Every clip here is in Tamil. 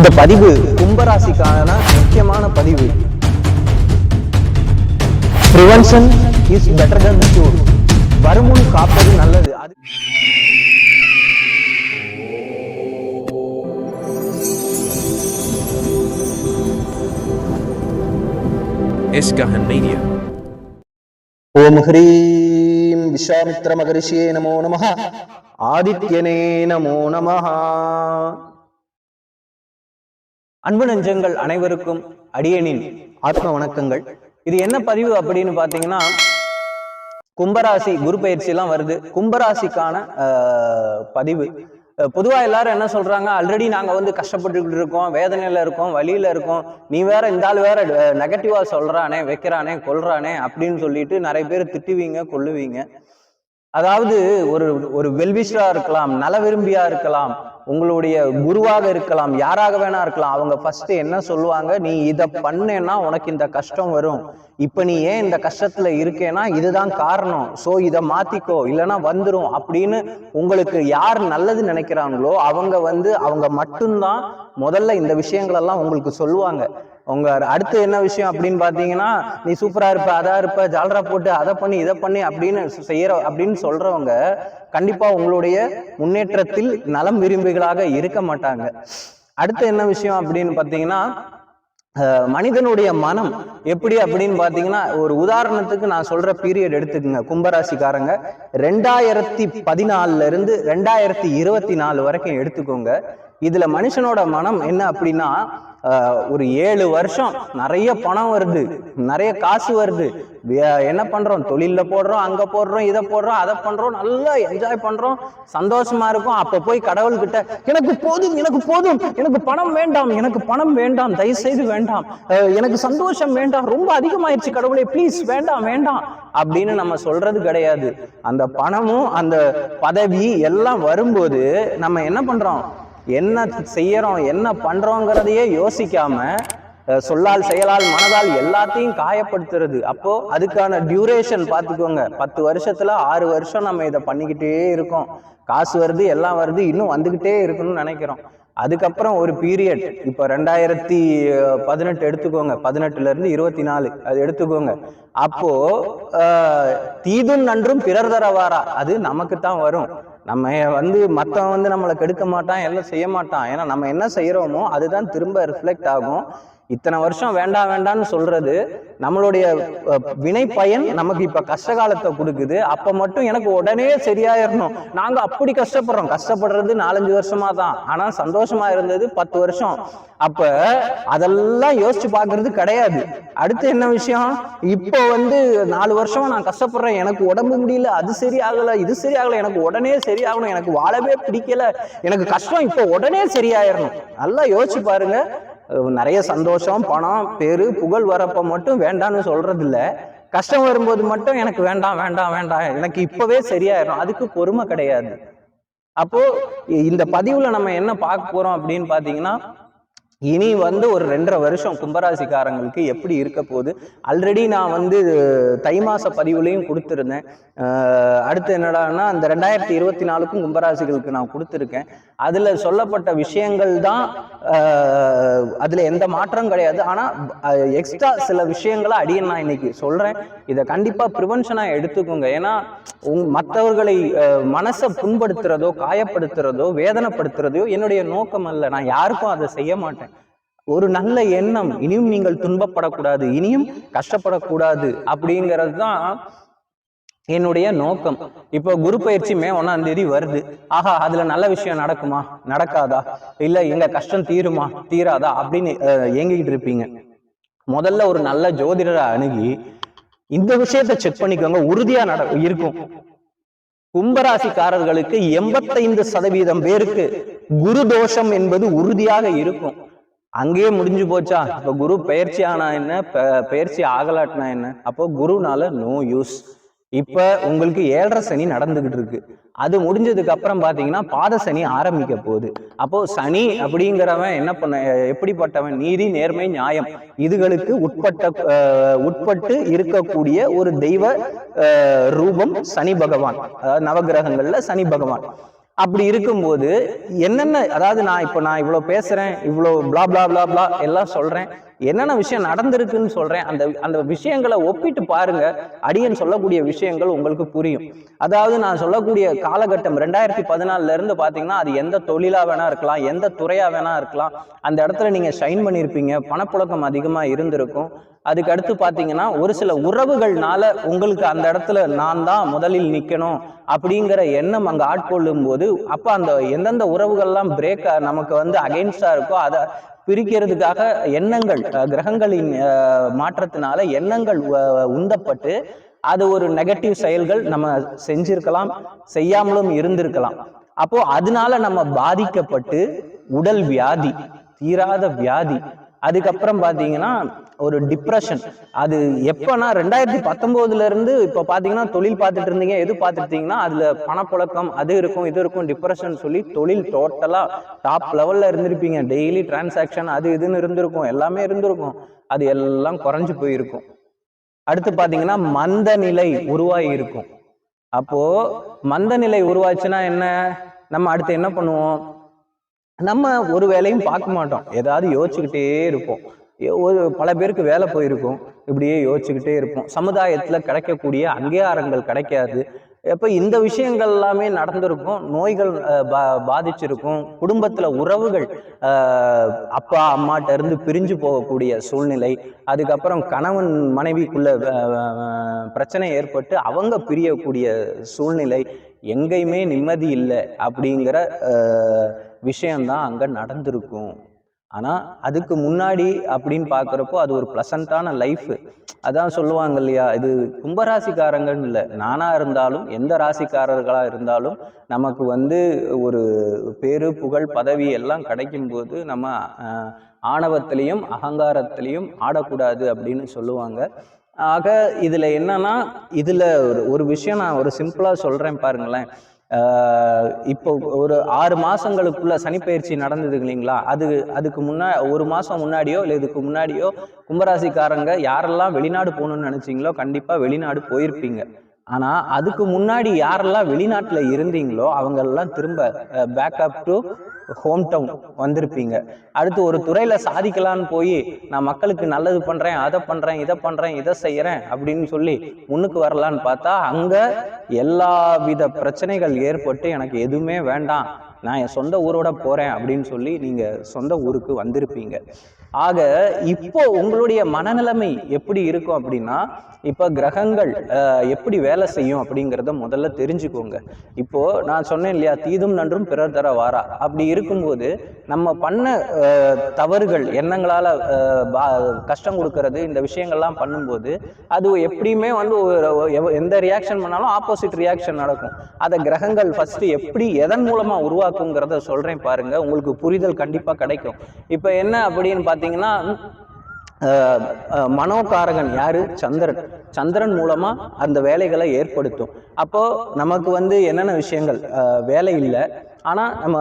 இந்த பதிவு கும்பராசிக்கான முக்கியமான பதிவு. Prevention is better than cure. வருமுன் காப்பது நல்லது. அது Iskahan Media. ஓம் ஹ்ரீம் விஸ்வாமித்ர மகரிஷியே நமோ நமः ஆதித்யனே நமோ நமः அன்பு நெஞ்சங்கள் அனைவருக்கும் அடியனின் ஆத்ம வணக்கங்கள். இது என்ன பதிவு அப்படின்னு பாத்தீங்கன்னா கும்பராசி குரு பயிற்சி எல்லாம் வருது. கும்பராசிக்கான பதிவு. பொதுவாக பொதுவா எல்லாரும் என்ன சொல்றாங்க? ஆல்ரெடி நாங்க வந்து கஷ்டப்பட்டுக்கிட்டு இருக்கோம் வேதனையில இருக்கோம் வழியில இருக்கோம். நீ வேற இந்த ஆள் வேற நெகட்டிவா சொல்றானே வைக்கிறானே கொல்றானே அப்படின்னு சொல்லிட்டு நிறைய பேர் திட்டுவீங்க கொல்லுவீங்க. அதாவது ஒரு ஒரு வெல்விஷரா இருக்கலாம் நல விரும்பியா இருக்கலாம் உங்களுடைய குருவாக இருக்கலாம் யாராக வேணா இருக்கலாம் அவங்க ஃபர்ஸ்ட் என்ன சொல்லுவாங்க? நீ இதை பண்ணேன்னா உனக்கு இந்த கஷ்டம் வரும். இப்ப நீ ஏன் இந்த கஷ்டத்துல இருக்கேன்னா இதுதான் காரணம். சோ இதை மாத்திக்கோ இல்லைன்னா வந்துடும் அப்படின்னு உங்களுக்கு யார் நல்லது நினைக்கிறாங்களோ அவங்க வந்து அவங்க மட்டும்தான் முதல்ல இந்த விஷயங்களெல்லாம் உங்களுக்கு சொல்லுவாங்க. உங்க அடுத்து என்ன விஷயம் அப்படின்னு பாத்தீங்கன்னா நீ சூப்பரா இருப்ப அதா இருப்ப ஜாலரா போட்டு அதை பண்ணி இதை பண்ணி அப்படின்னு செய்யற அப்படின்னு சொல்றவங்க கண்டிப்பா உங்களுடைய முன்னேற்றத்தில் நலம் விரும்பிகளாக இருக்க மாட்டாங்க. அடுத்து என்ன விஷயம் அப்படின்னு பாத்தீங்கன்னா அஹ், மனிதனுடைய மனம் எப்படி அப்படின்னு பாத்தீங்கன்னா ஒரு உதாரணத்துக்கு நான் சொல்ற பீரியட் எடுத்துக்கோங்க. கும்பராசிக்காரங்க ரெண்டாயிரத்தி பதினாலுல இருந்து ரெண்டாயிரத்தி இருபத்தி நாலு வரைக்கும் எடுத்துக்கோங்க. இதுல மனுஷனோட மனம் என்ன அப்படின்னா ஒரு ஏழு வருஷம் நிறைய பணம் வருது நிறைய காசு வருது. என்ன பண்றோம்? தொழில போடுறோம் அங்க போடுறோம் இதை போடுறோம் அதை பண்றோம் நல்லா என்ஜாய் பண்றோம் சந்தோஷமா இருக்கும் அப்ப போய் கடவுள்கிட்ட எனக்கு போதும் எனக்கு போதும் எனக்கு பணம் வேண்டாம் எனக்கு பணம் வேண்டாம் தயவு செய்து வேண்டாம் எனக்கு சந்தோஷம் வேண்டாம் ரொம்ப அதிகமாயிருச்சு கடவுளே ப்ளீஸ் வேண்டாம் வேண்டாம். அப்படின்னு நம்ம சொல்றது கிடையாது. அந்த பணமும் அந்த பதவி எல்லாம் வரும்போது நம்ம என்ன பண்றோம்? என்ன செய்யறோம் என்ன பண்றோங்கிறதையே யோசிக்காம சொல்லால் செயலால் மனதால் எல்லாத்தையும் காயப்படுத்துறது. அப்போ அதுக்கான டியூரேஷன் பார்த்துக்கோங்க. பத்து வருஷத்துல ஆறு வருஷம் நம்ம இதை பண்ணிக்கிட்டே இருக்கோம். காசு வருது எல்லாம் வருது இன்னும் வந்துகிட்டே இருக்கணும்னு நினைக்கிறோம். அதுக்கப்புறம் ஒரு பீரியட் இப்போ ரெண்டாயிரத்தி பதினெட்டு எடுத்துக்கோங்க. பதினெட்டுல இருந்து இருபத்தி நாலு அது எடுத்துக்கோங்க. அப்போ தீதும் நன்றும் பிறர் தரவாரா அது நமக்கு தான் வரும். நம்ம வந்து மத்தவன் வந்து நம்மளை கெடுக்க மாட்டான் எல்லாம் செய்ய மாட்டான். ஏன்னா நம்ம என்ன செய்யறோமோ அதுதான் திரும்ப ரிஃப்ளெக்ட் ஆகும். இத்தனை வருஷம் வேண்டாம் வேண்டாம்னு சொல்றது நம்மளுடைய வினை பயன் நமக்கு இப்ப கஷ்ட காலத்தை கொடுக்குது. அப்ப மட்டும் எனக்கு உடனே சரியாயிரணும். நாங்க அப்படி கஷ்டப்படுறோம். கஷ்டப்படுறது நாலஞ்சு வருஷமா தான். ஆனா சந்தோஷமா இருந்தது பத்து வருஷம். அப்ப அதெல்லாம் யோசிச்சு பாக்குறது கிடையாது. அடுத்து என்ன விஷயம்? இப்போ வந்து நாலு வருஷமா நான் கஷ்டப்படுறேன். எனக்கு உடம்பு முடியல. அது சரியாகல. இது சரியாகல. எனக்கு உடனே சரியாகணும். எனக்கு வாழவே பிடிக்கல. எனக்கு கஷ்டம். இப்போ உடனே சரியாயிரணும். நல்லா யோசிச்சு பாருங்க. நிறைய சந்தோஷம் பணம் பேரு புகழ் வரப்ப மட்டும் வேண்டாம்னு சொல்றது இல்ல கஷ்டம் வரும்போது மட்டும் எனக்கு வேண்டாம் வேண்டாம் வேண்டாம். எனக்கு இப்பவே சரியாயிரும். அதுக்கு பொறுமை கிடையாது. அப்போ இந்த பதிவுல நம்ம என்ன பார்க்க போறோம் அப்படின்னு பாத்தீங்கன்னா இனி வந்து ஒரு ரெண்டரை வருஷம் கும்பராசிக்காரங்களுக்கு எப்படி இருக்க போகுது? ஆல்ரெடி நான் வந்து தை மாச பதிவுலையும் கொடுத்துருந்தேன். அடுத்து என்னடான்னா அந்த ரெண்டாயிரத்தி இருபத்தி நாலுக்கும் கும்பராசிகளுக்கு நான் கொடுத்துருக்கேன். அதில் சொல்லப்பட்ட விஷயங்கள் தான் அதில் எந்த மாற்றம் கிடையாது. ஆனால் எக்ஸ்ட்ரா சில விஷயங்களை அடியன் நான் இன்னைக்கு சொல்கிறேன் இதை கண்டிப்பாக ப்ரிவென்ஷனாக எடுத்துக்கோங்க. ஏன்னா உங் மற்றவர்களை மனசை புண்படுத்துறதோ காயப்படுத்துறதோ வேதனைப்படுத்துறதோ என்னுடைய நோக்கம் அல்ல. நான் யாருக்கும் அதை செய்ய மாட்டேன். ஒரு நல்ல எண்ணம். இனியும் நீங்கள் துன்பப்படக்கூடாது. இனியும் கஷ்டப்படக்கூடாது. அப்படிங்கிறது தான் என்னுடைய நோக்கம். இப்போ குரு பயிற்சி மே ஒன்னாம் தேதி வருது. ஆஹா அதுல நல்ல விஷயம் நடக்குமா? நடக்காதா? இல்ல எங்க கஷ்டம் தீருமா? தீராதா? அப்படின்னு அஹ், ஏங்கிக்கிட்டு இருப்பீங்க. முதல்ல ஒரு நல்ல ஜோதிடரை அணுகி இந்த விஷயத்தை செக் பண்ணிக்கோங்க. உறுதியா நட இருக்கும். கும்பராசிக்காரர்களுக்கு எண்பத்தைந்து சதவீதம் பேருக்கு குரு தோஷம் என்பது உறுதியாக இருக்கும். அங்கேயே முடிஞ்சு போச்சா? இப்ப குரு பயிற்சி ஆனா என்ன? பயிற்சி ஆகலாட்டினா என்ன? அப்போ குருனால நோ யூஸ் இப்ப உங்களுக்கு ஏழரை சனி நடந்துகிட்டு இருக்கு. அது முடிஞ்சதுக்கு அப்புறம் பாத்தீங்கன்னா பாத சனி ஆரம்பிக்க போகுது. அப்போ சனி அப்படிங்கிறவன் என்ன பண்ண எப்படிப்பட்டவன்? நீதி நேர்மை நியாயம். இதுகளுக்கு உட்பட்ட உட்பட்டு இருக்கக்கூடிய ஒரு தெய்வ அஹ், ரூபம் சனி பகவான். அதாவது நவகிரகங்கள்ல சனி பகவான். அப்படி இருக்கும்போது என்னென்ன அதாவது நான் இப்போ நான் இவ்வளோ பேசுறேன் இவ்வளோ blah blah blah blah எல்லாம் சொல்றேன். என்னென்ன விஷயம் நடந்திருக்குன்னு சொல்றேன். அந்த அந்த விஷயங்களை ஒப்பிட்டு பாருங்க. அடியன் சொல்லக்கூடிய விஷயங்கள் உங்களுக்கு புரியும். அதாவது நான் சொல்லக்கூடிய காலகட்டம் ரெண்டாயிரத்தி பதினாலுல இருந்து பாத்தீங்கன்னா அது எந்த தொழிலா வேணா இருக்கலாம் எந்த துறையா வேணா இருக்கலாம். அந்த இடத்துல நீங்க ஷைன் பண்ணியிருப்பீங்க பணப்புழக்கம் அதிகமா இருந்திருக்கும். அதுக்கு அடுத்து பாத்தீங்கன்னா ஒரு சில உறவுகள்னால உங்களுக்கு அந்த இடத்துல நான் தான் முதலில் நிக்கணும் அப்படிங்கிற எண்ணம் அங்க ஆட்கொள்ளும் போது அப்ப அந்த எந்தெந்த உறவுகள்லாம் பிரேக் நமக்கு வந்து அகைன்ஸ்டா இருக்கோ அதை பிரிக்கிறதுக்காக எண்ணங்கள் கிரகங்களின் மாற்றத்தினால எண்ணங்கள் உந்தப்பட்டு அது ஒரு நெகட்டிவ் செயல்கள் நம்ம செஞ்சிருக்கலாம் செய்யாமலும் இருந்திருக்கலாம். அப்போ அதனால நம்ம பாதிக்கப்பட்டு உடல் வியாதி தீராத வியாதி அதுக்கப்புறம் பாத்தீங்கன்னா ஒரு டிப்ரெஷன் அது எப்பனா ரெண்டாயிரத்தி பத்தொன்பதுல இருந்து இப்ப பாத்தீங்கன்னா தொழில் பார்த்துட்டு இருந்தீங்க. எது பார்த்துட்டீங்கன்னா அதுல பணப்புழக்கம் அது இருக்கும் இது இருக்கும் டிப்ரெஷன் சொல்லி தொழில் டோட்டலா டாப் லெவல்ல இருந்திருப்பீங்க. டெய்லி டிரான்சாக்ஷன் அது இதுன்னு இருந்திருக்கும். எல்லாமே இருந்திருக்கும். அது எல்லாம் குறைஞ்சு போயிருக்கும். அடுத்து பாத்தீங்கன்னா மந்த நிலை உருவாகி இருக்கும். அப்போ மந்த நிலை உருவாச்சுன்னா என்ன? நம்ம அடுத்து என்ன பண்ணுவோம்? நம்ம ஒரு வேலையும் பார்க்க மாட்டோம். ஏதாவது யோசிச்சுக்கிட்டே இருப்போம். ஏ- ஒரு பல பேருக்கு வேலை போயிருக்கும். இப்படியே யோசிச்சுக்கிட்டே இருப்போம். சமுதாயத்தில் கிடைக்கக்கூடிய அங்கீகாரங்கள் கிடைக்காது. இப்போ இந்த விஷயங்கள் எல்லாமே நடந்திருக்கும். நோய்கள் பா- பாதிச்சிருக்கும். குடும்பத்தில் உறவுகள் அப்பா அம்மாட்ட இருந்து பிரிஞ்சு போகக்கூடிய சூழ்நிலை. அதுக்கப்புறம் கணவன் மனைவிக்குள்ள பிரச்சனை ஏற்பட்டு அவங்க பிரியக்கூடிய சூழ்நிலை. எங்கேயுமே நிம்மதி இல்லை அப்படிங்கிற அஹ், விஷயம்தான் அங்க நடந்திருக்கும். ஆனா அதுக்கு முன்னாடி அப்படின்னு பார்க்குறப்போ அது ஒரு ப்ளசண்ட்டான லைஃப் அதான் சொல்லுவாங்க இல்லையா இது கும்பராசிக்காரங்கன்னு இல்லை. நானா இருந்தாலும் எந்த ராசிக்காரர்களா இருந்தாலும் நமக்கு வந்து ஒரு பேரு புகழ் பதவி எல்லாம் கிடைக்கும் போது நம்ம ஆணவத்திலையும் அகங்காரத்திலையும் ஆடக்கூடாது அப்படின்னு சொல்லுவாங்க. ஆக இதுல என்னன்னா இதுல ஒரு ஒரு விஷயம் நான் ஒரு சிம்பிளா சொல்றேன் பாருங்களேன். இப்போ ஒரு ஆறு மாதங்களுக்குள்ள சனிப்பயிற்சி நடந்தது இல்லைங்களா? அது அதுக்கு முன்னா ஒரு மாதம் முன்னாடியோ இல்லை இதுக்கு முன்னாடியோ கும்பராசிக்காரங்க யாரெல்லாம் வெளிநாடு போகணும்னு நினச்சிங்களோ கண்டிப்பாக வெளிநாடு போயிருப்பீங்க. ஆனால் அதுக்கு முன்னாடி யாரெல்லாம் வெளிநாட்டில் இருந்தீங்களோ அவங்கெல்லாம் திரும்ப பேக்கப் டு ஹோம் டவுன் வந்திருப்பீங்க. அடுத்து ஒரு துறையில் சாதிக்கலான்னு போய் நான் மக்களுக்கு நல்லது பண்ணுறேன் அதை பண்ணுறேன் இதை பண்ணுறேன் இதை செய்கிறேன் அப்படின்னு சொல்லி முன்னுக்கு வரலான்னு பார்த்தா அங்கே எல்லா வித பிரச்சனைகள் ஏற்பட்டு எனக்கு எதுவுமே வேண்டாம் நான் என் சொந்த ஊரோட போகிறேன் அப்படின்னு சொல்லி நீங்கள் சொந்த ஊருக்கு வந்திருப்பீங்க. ஆக இப்போ உங்களுடைய மனநிலைமை எப்படி இருக்கும் அப்படின்னா இப்போ கிரகங்கள் எப்படி வேலை செய்யும் அப்படிங்கிறத முதல்ல தெரிஞ்சுக்கோங்க. இப்போ நான் சொன்னேன் இல்லையா தீதும் நன்றும் பிறர் தர வாரா? அப்படி இருக்கும்போது நம்ம பண்ண தவறுகள் எண்ணங்களால் கஷ்டம் கொடுக்கறது இந்த விஷயங்கள்லாம் பண்ணும்போது அது எப்படியுமே வந்து எந்த ரியாக்ஷன் பண்ணாலும் ஆப்போசிட் ரியாக்ஷன் நடக்கும். அதை கிரகங்கள் ஃபர்ஸ்ட் எப்படி எதன் மூலமாக உருவாக்குங்கிறத சொல்கிறேன் பாருங்க. உங்களுக்கு புரிதல் கண்டிப்பாக கிடைக்கும். இப்போ என்ன அப்படின்னு பார்த்தீங்கன்னா பார்த்தீங்கன்னா மனோகாரகன் யாரு? சந்திரன். சந்திரன் மூலமா அந்த வேலைகளை ஏற்படுத்தும். அப்போ நமக்கு வந்து என்னென்ன விஷயங்கள்? வேலை இல்லை. ஆனால் நம்ம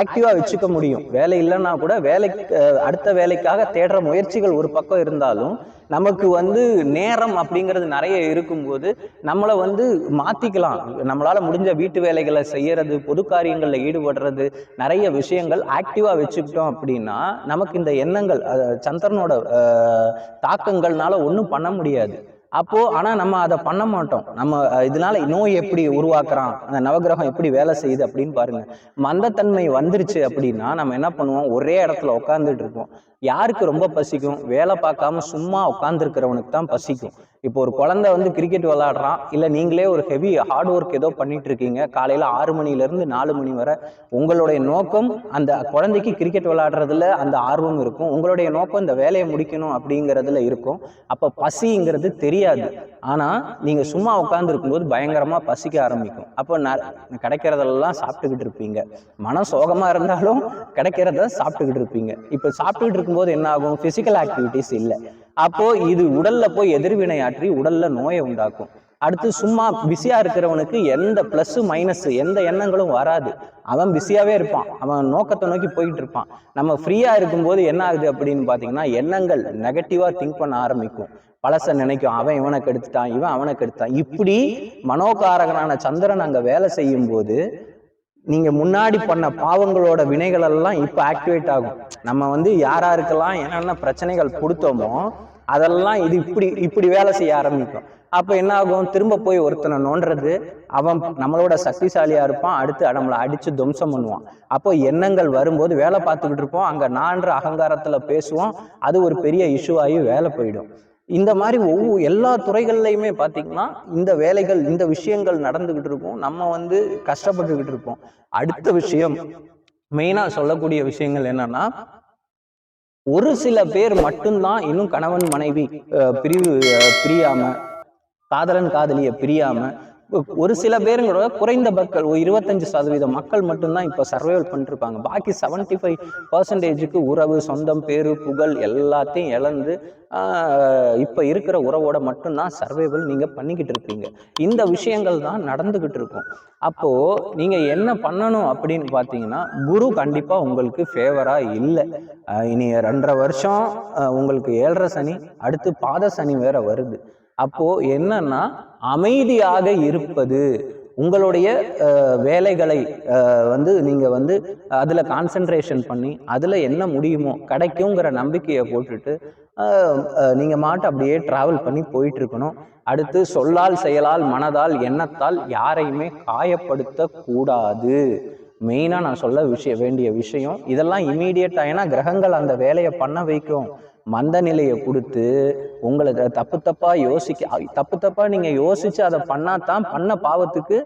ஆக்டிவாக வச்சுக்க முடியும். வேலை இல்லைன்னா கூட வேலைக்கு அடுத்த வேலைக்காக தேடுற முயற்சிகள் ஒரு பக்கம் இருந்தாலும் நமக்கு வந்து நேரம் அப்படிங்கிறது நிறைய இருக்கும்போது நம்மளை வந்து மாற்றிக்கலாம் நம்மளால் முடிஞ்ச வீட்டு வேலைகளை செய்யறது பொது காரியங்களில் ஈடுபடுறது நிறைய விஷயங்கள் ஆக்டிவாக வச்சுக்கிட்டோம் அப்படின்னா நமக்கு இந்த எண்ணங்கள் சந்திரனோட தாக்கங்கள்னால ஒன்றும் பண்ண முடியாது. அப்போ ஆனா நம்ம அதை பண்ண மாட்டோம். நம்ம இதனால நோய் எப்படி உருவாக்குறான் அந்த நவகிரகம் எப்படி வேலை செய்யுது அப்படின்னு பாருங்க. மந்தத்தன்மை வந்துருச்சு அப்படின்னா நம்ம என்ன பண்ணுவோம்? ஒரே இடத்துல உட்காந்துட்டு இருப்போம். யாருக்கு ரொம்ப பசிக்கும்? வேலை பார்க்காம சும்மா உட்காந்துருக்கிறவனுக்கு தான் பசிக்கும். இப்போ ஒரு குழந்தை வந்து கிரிக்கெட் விளையாடுறான் இல்லை நீங்களே ஒரு ஹெவி ஹார்ட் ஒர்க் ஏதோ பண்ணிட்டு இருக்கீங்க காலையில் ஆறு மணிலேருந்து நாலு மணி வரை உங்களுடைய நோக்கம் அந்த குழந்தைக்கு கிரிக்கெட் விளையாடுறதுல அந்த ஆர்வம் இருக்கும். உங்களுடைய நோக்கம் இந்த வேலையை முடிக்கணும் அப்படிங்கிறதுல இருக்கும். அப்போ பசிங்கிறது தெரியாது. ஆனால் நீங்கள் சும்மா உட்காந்துருக்கும்போது பயங்கரமாக பசிக்க ஆரம்பிக்கும். அப்போ ந கிடைக்கிறதெல்லாம் சாப்பிட்டுக்கிட்டு இருப்பீங்க. மனம் சோகமாக இருந்தாலும் கிடைக்கிறத சாப்பிட்டுக்கிட்டு இருப்பீங்க. இப்போ சாப்பிட்டுக்கிட்டு இருக்கும்போது என்ன ஆகும்? ஃபிசிக்கல் ஆக்டிவிட்டிஸ் இல்லை. அப்போ இது உடல்ல போய் எதிர்வினை ஆற்றி உடல்ல நோயை உண்டாக்கும். அடுத்து சும்மா பிஸியா இருக்கிறவனுக்கு எந்த பிளஸ் மைனஸ் எந்த எண்ணங்களும் வராது. அவன் பிஸியாவே இருப்பான். அவன் நோக்கத்தை நோக்கி போயிட்டு இருப்பான். நம்ம ஃப்ரீயா இருக்கும்போது என்ன ஆகுது அப்படின்னு பாத்தீங்கன்னா எண்ணங்கள் நெகட்டிவா திங்க் பண்ண ஆரம்பிக்கும். பழச நினைக்கும். அவன் இவனை கெடுத்துட்டான் இவன் அவனை கெடுத்தான் இப்படி மனோகாரகனான சந்திரன் அங்க வேலை செய்யும் போது நீங்க முன்னாடி பண்ண பாவங்களோட வினைகள் எல்லாம் இப்ப ஆக்டிவேட் ஆகும். நம்ம வந்து யாராருக்கெல்லாம் என்னென்ன பிரச்சனைகள் கொடுத்தோமோ அதெல்லாம் இது இப்படி இப்படி வேலை செய்ய ஆரம்பிக்கும். அப்ப என்ன ஆகும் திரும்ப போய் ஒருத்தனை நோண்டுறது அவன் நம்மளோட சக்திசாலியா இருப்பான் அடுத்து நம்மளை அடிச்சு துவம்சம் பண்ணுவான். அப்போ எண்ணங்கள் வரும்போது வேலை பார்த்துக்கிட்டு இருப்போம். அங்க நான்ற அகங்காரத்துல பேசுவோம். அது ஒரு பெரிய இஷ்யூ ஆகி வேலை போயிடும். இந்த மாதிரி ஒவ்வொரு எல்லா துறைகள்லையுமே பார்த்தீங்கன்னா இந்த வேலைகள் இந்த விஷயங்கள் நடந்துகிட்டு இருக்கும். நம்ம வந்து கஷ்டப்பட்டுக்கிட்டு இருப்போம். அடுத்த விஷயம் மெயினாக சொல்லக்கூடிய விஷயங்கள் என்னன்னா ஒரு சில பேர் மட்டும்தான் இன்னும் கணவன் மனைவி அஹ், பிரிவு பிரியாம காதலன் காதலியை பிரியாம ஒரு சில பேருங்களோட குறைந்த மக்கள் ஒரு இருபத்தஞ்சு சதவீத மக்கள் மட்டும்தான் இப்போ சர்வைவல் பண்ணிருப்பாங்க பாக்கி செவன்டி ஃபைவ் பர்சன்டேஜுக்கு உறவு சொந்தம் பேரு புகழ் எல்லாத்தையும் இழந்து இப்போ இருக்கிற உறவோட மட்டும்தான் சர்வைவல் நீங்கள் பண்ணிக்கிட்டு இருக்கீங்க. இந்த விஷயங்கள் தான் நடந்துக்கிட்டு இருக்கும். அப்போது நீங்கள் என்ன பண்ணணும் அப்படின்னு பார்த்தீங்கன்னா குரு கண்டிப்பாக உங்களுக்கு ஃபேவராக இல்லை. இனி ரெண்டரை வருஷம் உங்களுக்கு ஏழரை சனி அடுத்து பாத சனி வேற வருது. அப்போ என்னன்னா அமைதியாக இருப்பது. உங்களுடைய வேலைகளை வந்து நீங்க வந்து அதுல கான்சென்ட்ரேஷன் பண்ணி அதுல என்ன முடியுமோ கிடைக்குங்கிற நம்பிக்கையை போட்டுட்டு அஹ், அஹ், நீங்க மாட்டு அப்படியே டிராவல் பண்ணி போயிட்டு இருக்கணும். அடுத்து சொல்லால் செயலால் மனதால் எண்ணத்தால் யாரையுமே காயப்படுத்த கூடாது மெயினாக நான் சொல்ல விஷய வேண்டிய விஷயம் இதெல்லாம் இமீடியட்டாக ஏன்னா கிரகங்கள் அந்த வேலையை பண்ண வைக்கும். மந்த நிலையை கொடுத்து உங்களை தப்பு தப்பாக யோசிக்க தப்பு தப்பாக நீங்கள் யோசித்து அதை பண்ணாதான் பண்ண பாவத்துக்கு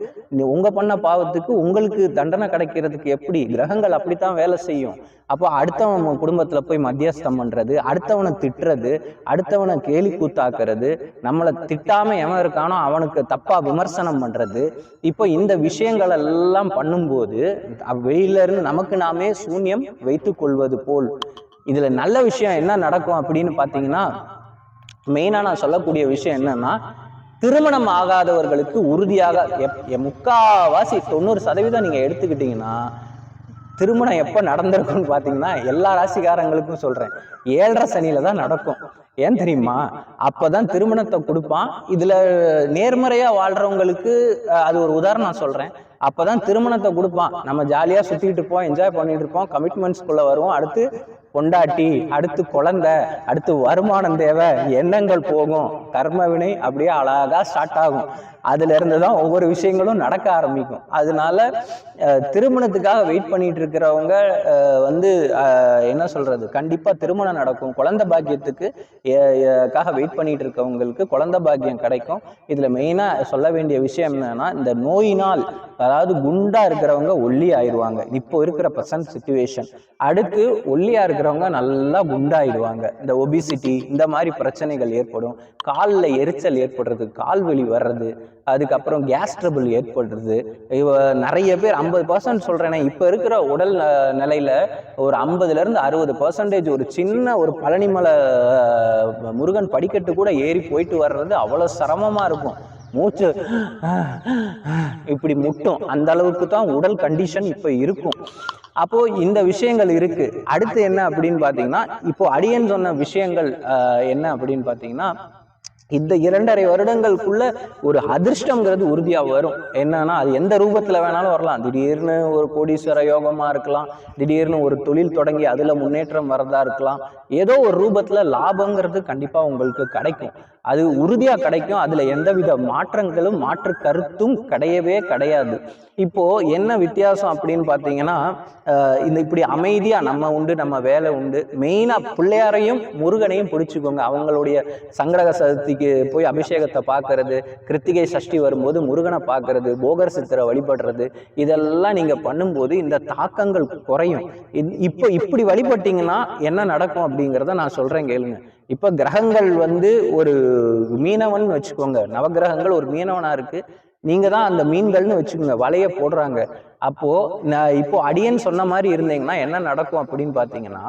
உங்கள் பண்ண பாவத்துக்கு உங்களுக்கு தண்டனை கிடைக்கிறதுக்கு எப்படி? கிரகங்கள் அப்படித்தான் வேலை செய்யும். அப்போ அடுத்தவன் குடும்பத்தில் போய் மத்தியஸ்தம் பண்ணுறது அடுத்தவனை திட்டுறது அடுத்தவனை கேலி கூத்தாக்குறது நம்மளை திட்டாமல் எவன் இருக்கானோ அவனுக்கு தப்பாக விமர்சனம் பண்ணுறது இப்போ இந்த விஷயங்கள் எல்லாம் பண்ணும்போது அ- நமக்கு நாமே சூன்யம் வைத்து கொள்வது போல். இதில் நல்ல விஷயம் என்ன நடக்கும் அப்படின்னு பார்த்தீங்கன்னா மெயினாக நான் சொல்லக்கூடிய விஷயம் என்னன்னா திருமணம் ஆகாதவர்களுக்கு உறுதியாக எப்- முக்காவாசி தொண்ணூறு சதவீதம் நீங்கள் எடுத்துக்கிட்டிங்கன்னா திருமணம் எப்போ நடந்திருக்கும்னு பார்த்தீங்கன்னா எல்லா ராசிக்காரங்களுக்கும் சொல்கிறேன் ஏழரை சனியில தான் நடக்கும். ஏன் தெரியுமா? அப்போ தான் திருமணத்தை கொடுப்பான். இதில் நேர்மறையாக வாழ்கிறவங்களுக்கு அது ஒரு உதாரணம் நான் அப்போ தான் திருமணத்தை கொடுப்பான். நம்ம ஜாலியாக சுற்றிக்கிட்டு இருப்போம் என்ஜாய் பண்ணிட்டு இருப்போம் கமிட்மெண்ட்ஸ்குள்ளே வருவோம். அடுத்து பொண்டாட்டி அடுத்து குழந்தை அடுத்து வருமானம் தேவை எண்ணங்கள் போகும். கர்மவினை அப்படியே அழகா ஸ்டார்ட் ஆகும். அதுலேருந்து தான் ஒவ்வொரு விஷயங்களும் நடக்க ஆரம்பிக்கும். அதனால திருமணத்துக்காக வெயிட் பண்ணிட்டு இருக்கிறவங்க வந்து என்ன சொல்றது? கண்டிப்பா திருமணம் நடக்கும். குழந்தை பாக்கியத்துக்கு காக வெயிட் பண்ணிட்டு இருக்கவங்களுக்கு குழந்தை பாக்கியம் கிடைக்கும். இதுல மெயினா சொல்ல வேண்டிய விஷயம் என்னன்னா இந்த நோயினால் அதாவது குண்டா இருக்கிறவங்க ஒல்லி ஆயிடுவாங்க. இப்போ இருக்கிற ப்ரெசன்ட் சுச்சுவேஷன் அடுத்து ஒல்லியா இருக்கிறவங்க நல்லா குண்டாயிடுவாங்க. இந்த ஒபிசிட்டி இந்த மாதிரி பிரச்சனைகள் ஏற்படும். காலில் எரிச்சல் ஏற்படுறது கால் வலி வர்றது அதுக்கப்புறம் கேஸ் ட்ரபிள் ஏற்படுறது. இவ நிறைய பேர் ஐம்பது பர்சன்ட் சொல்கிறேன்னா இப்போ இருக்கிற உடல் நிலையில் ஒரு ஐம்பதுலேருந்து அறுபது பர்சன்டேஜ் ஒரு சின்ன ஒரு பழனிமலை முருகன் படிக்கட்டு கூட ஏறி போயிட்டு வர்றது அவ்வளோ சிரமமாக இருக்கும். மூச்சு இப்படி முட்டும். அந்த அளவுக்கு தான் உடல் கண்டிஷன் இப்போ இருக்கும். அப்போ இந்த விஷயங்கள் இருக்கு. அடுத்து என்ன அப்படின்னு பார்த்தீங்கன்னா இப்போ அடியன் சொன்ன விஷயங்கள் என்ன அப்படின்னு பார்த்தீங்கன்னா இந்த இரண்டரை வருடங்களுக்குள்ள ஒரு அதிர்ஷ்டங்கிறது உறுதியா வரும். என்னன்னா அது எந்த ரூபத்துல வேணாலும் வரலாம். திடீர்னு ஒரு கோடீஸ்வர யோகமா இருக்கலாம். திடீர்னு ஒரு தொழில் தொடங்கி அதுல முன்னேற்றம் வரதா இருக்கலாம். ஏதோ ஒரு ரூபத்துல லாபங்கிறது கண்டிப்பா உங்களுக்கு கிடைக்கும். அது உறுதியாக கிடைக்கும். அதில் எந்தவித மாற்றங்களும் மாற்று கருத்தும் கிடையவே கிடையாது. இப்போது என்ன வித்தியாசம் அப்படின்னு பார்த்தீங்கன்னா இந்த இப்படி அமைதியாக நம்ம உண்டு நம்ம வேலை உண்டு. மெயினாக பிள்ளையாரையும் முருகனையும் பிடிச்சிக்கோங்க. அவங்களுடைய சங்கடக சதுர்த்திக்கு போய் அபிஷேகத்தை பார்க்கறது கிருத்திகை சஷ்டி வரும்போது முருகனை பார்க்கறது போகர் சித்தரை வழிபடுறது இதெல்லாம் நீங்கள் பண்ணும்போது இந்த தாக்கங்கள் குறையும். இப்போ இப்படி வழிபட்டீங்கன்னா என்ன நடக்கும் அப்படிங்கிறத நான் சொல்கிறேன் கேளுங்க. இப்ப கிரகங்கள் வந்து ஒரு மீனவன் வச்சுக்கோங்க. நவகிரகங்கள் ஒரு மீனவனா இருக்கு. நீங்க தான் அந்த மீன்கள்னு வச்சுக்கோங்க. வலைய போடுறாங்க. அப்போ நான் இப்போ அடியன் சொன்ன மாதிரி இருந்தீங்கன்னா என்ன நடக்கும் அப்படின்னு பார்த்தீங்கன்னா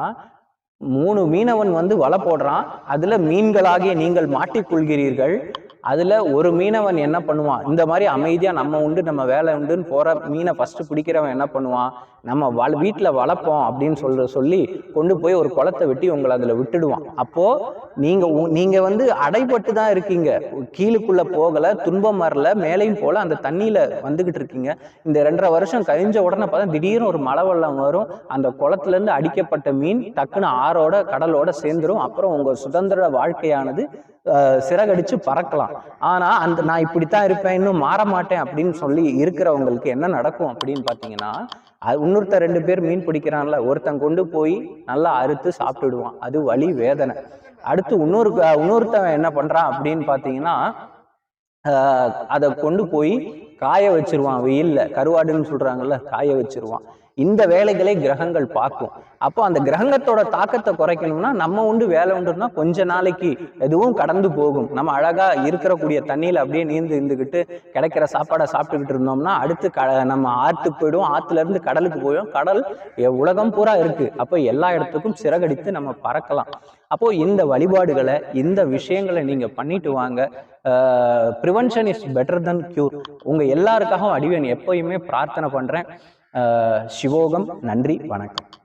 மூணு மீனவன் வந்து வலை போடுறான். அதுல மீன்களாகிய நீங்கள் மாட்டிக்கொள்கிறீர்கள். அதில் ஒரு மீனவன் என்ன பண்ணுவான்? இந்த மாதிரி அமைதியாக நம்ம உண்டு நம்ம வேலை உண்டுன்னு போகிற மீனை ஃபஸ்ட்டு பிடிக்கிறவன் என்ன பண்ணுவான்? நம்ம வள வீட்டில் வளர்ப்போம் அப்படின்னு சொல்ற சொல்லி கொண்டு போய் ஒரு குளத்தை வெட்டி உங்களை அதில் விட்டுடுவான். அப்போது நீங்கள் உ- நீங்கள் வந்து அடைபட்டு தான் இருக்கீங்க. கீழுக்குள்ளே போகல துன்பம் வரல மேலையும் போல அந்த தண்ணியில் வந்துக்கிட்டு இருக்கீங்க. இந்த ரெண்டரை வருஷம் கழிஞ்ச உடனே பார்த்தா திடீர்னு ஒரு மழை வெள்ளம் வரும். அந்த குளத்துலேருந்து அடிக்கப்பட்ட மீன் டக்குன்னு ஆறோட கடலோட சேர்ந்துடும் அப்புறம் உங்கள் சுதந்திர வாழ்க்கையானது அஹ், சிறகடிச்சு பறக்கலாம். ஆனா அந்த நான் இப்படித்தான் இருப்பேன் இன்னும் மாற மாட்டேன் அப்படின்னு சொல்லி இருக்கிறவங்களுக்கு என்ன நடக்கும் அப்படின்னு பாத்தீங்கன்னா அது இன்னொருத்தன் ரெண்டு பேர் மீன் பிடிக்கிறான்ல ஒருத்தன் கொண்டு போய் நல்லா அறுத்து சாப்பிட்டுடுவான். அது வலி வேதனை. அடுத்து இன்னொரு இன்னொருத்தவன் என்ன பண்றான் அப்படின்னு பாத்தீங்கன்னா ஆஹ் அதை கொண்டு போய் காய வச்சிருவான் வெயில்ல. கருவாடுன்னு சொல்றாங்கல்ல காய வச்சிருவான். இந்த வேலைகளை கிரகங்கள் பார்க்கும். அப்போ அந்த கிரகத்தோட தாக்கத்தை குறைக்கணும்னா நம்ம உண்டு வேலை உண்டுனா கொஞ்ச நாளைக்கு எதுவும் கடந்து போகும். நம்ம அழகா இருக்கக்கூடிய தண்ணியில் அப்படியே நீந்து இருந்துக்கிட்டு கிடைக்கிற சாப்பாடை சாப்பிட்டுக்கிட்டு இருந்தோம்னா அடுத்து க நம்ம ஆற்றுக்கு போயிடும். ஆற்றுல இருந்து கடலுக்கு போயிடும் கடல் உலகம் பூரா இருக்கு. அப்போ எல்லா இடத்துக்கும் சிறகடித்து நம்ம பறக்கலாம். அப்போ இந்த வழிபாடுகளை இந்த விஷயங்களை நீங்க பண்ணிட்டு வாங்க. Prevention is better than cure உங்க எல்லாருக்காகவும் அடிவேன். எப்பயுமே பிரார்த்தனை பண்றேன். சிவோகம் நன்றி. வணக்கம்.